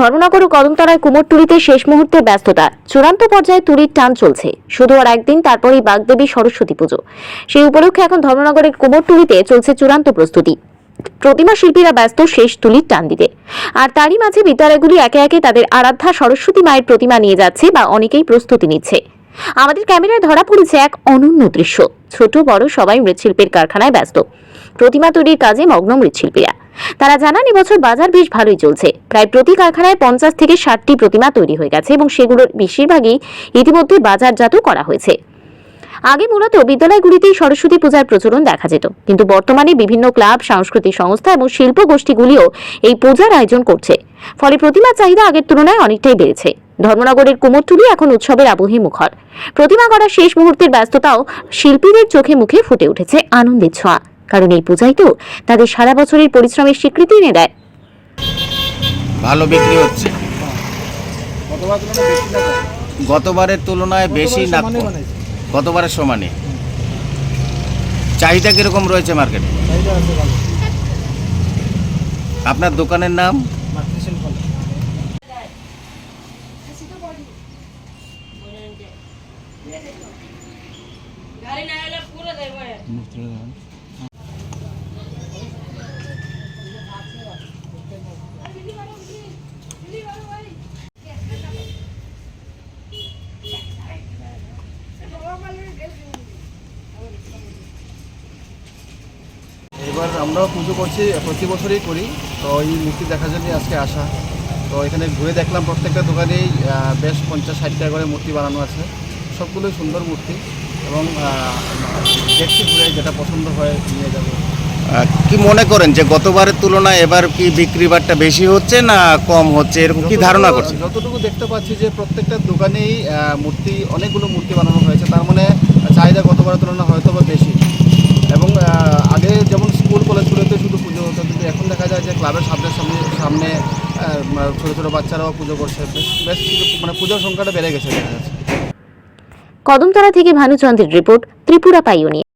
ধর্মনগর ও কদমতলায় কুমোরটুলিতে শেষ মুহূর্তে ব্যস্ততা। চূড়ান্ত পর্যায়ে তুলির টান চলছে। শুধু আর একদিন, তারপরেই বাগদেবী সরস্বতী পুজো। সেই উপলক্ষে এখন ধর্মনগরের কুমোরটুলিতে চলছে চূড়ান্ত প্রস্তুতি। প্রতিমা শিল্পীরা ব্যস্ত শেষ তুলির টান দিতে। আর তারই মাঝে বিদ্যালয়গুলি একে একে তাদের আরাধ্যা সরস্বতী মায়ের প্রতিমা নিয়ে যাচ্ছে বা অনেকেই প্রস্তুতি নিচ্ছে। আমাদের ক্যামেরায় ধরা পড়েছে এক অনন্য দৃশ্য। ছোট, বড় সবাই মৃৎশিল্পের কারখানায় ব্যস্ত। প্রতিমা তৈরির কাজে মগ্ন মৃৎশিল্পীরা। তারা জানান এবছর বাজার বেশ ভালোই চলছে। প্রায় প্রতি কারখানায় পঞ্চাশ থেকে ষাটটি প্রতিমা তৈরি হয়ে গেছে এবং সেগুলোর বেশিরভাগই ইতিমধ্যে বাজারজাত করা হয়েছে। আগে মূলত বিদ্যালয়গুলিতেই সরস্বতী পূজার প্রচলন দেখা যেত, কিন্তু বর্তমানে বিভিন্ন ক্লাব, সাংস্কৃতিক সংস্থা এবং শিল্প গোষ্ঠীগুলিও এই পূজার আয়োজন করছে। ফলে প্রতিমার চাহিদা আগের তুলনায় অনেকটাই বেড়েছে। ধর্মনগরের কুমোরটুলি এখন উৎসবের আবহে মুখর। প্রতিমা গড়ার শেষ মুহূর্তের ব্যস্ততাও শিল্পীদের চোখে মুখে ফুটে উঠেছে আনন্দের ছোঁয়া। কারণ এই পূজাই তো তাদের সারা বছরের পরিশ্রমের স্বীকৃতি এনে দেয়। ভালো বিক্রি হচ্ছে। গতবার তুলনায় বেশি না কম? গতবারের তুলনায় বেশি না। গতবারের সমানে। চাহিদা কীরকম রয়েছে মার্কেটে চাহিদা আছে ভালো। আপনার দোকানের নাম? গাড়ি না এলে পুরো দেখবে এবার আমরাও পুজো করছি প্রতি বছরই করি। তো এই মূর্তি দেখার জন্য আজকে আসা। তো এখানে ঘুরে দেখলাম প্রত্যেকটা দোকানেই বেশ পঞ্চাশ ষাট টাকা করে মূর্তি বানানো আছে। সবগুলোই সুন্দর মূর্তি এবং দেখছি ঘুরে যেটা পছন্দ হয় নিয়ে যাব। কি মনে করেন যে গতবারের তুলনায় এবার কি বিক্রি বাট্টা বেশি হচ্ছে না কম হচ্ছে? এরকম কি ধারণা করছে যতটুকু দেখতে পাচ্ছি যে প্রত্যেকটা দোকানেই মূর্তি অনেকগুলো মূর্তি বানানো হয়েছে। তার মানে চাহিদা গতবারের তুলনায় হয়তো বা বেশি এবং আহ, আগে যেমন স্কুল কলেজগুলোতে শুধু পুজো হতো কিন্তু এখন দেখা যায় যে ক্লাবের সামনে সামনে সামনে আহ, ছোটো ছোট বাচ্চারাও পুজো করছে। বেশ বেশ মানে পুজোর সংখ্যাটা বেড়ে গেছে কদমতলা থেকে ভানুচন্দ্রের রিপোর্ট, ত্রিপুরা পাইওনিয়া।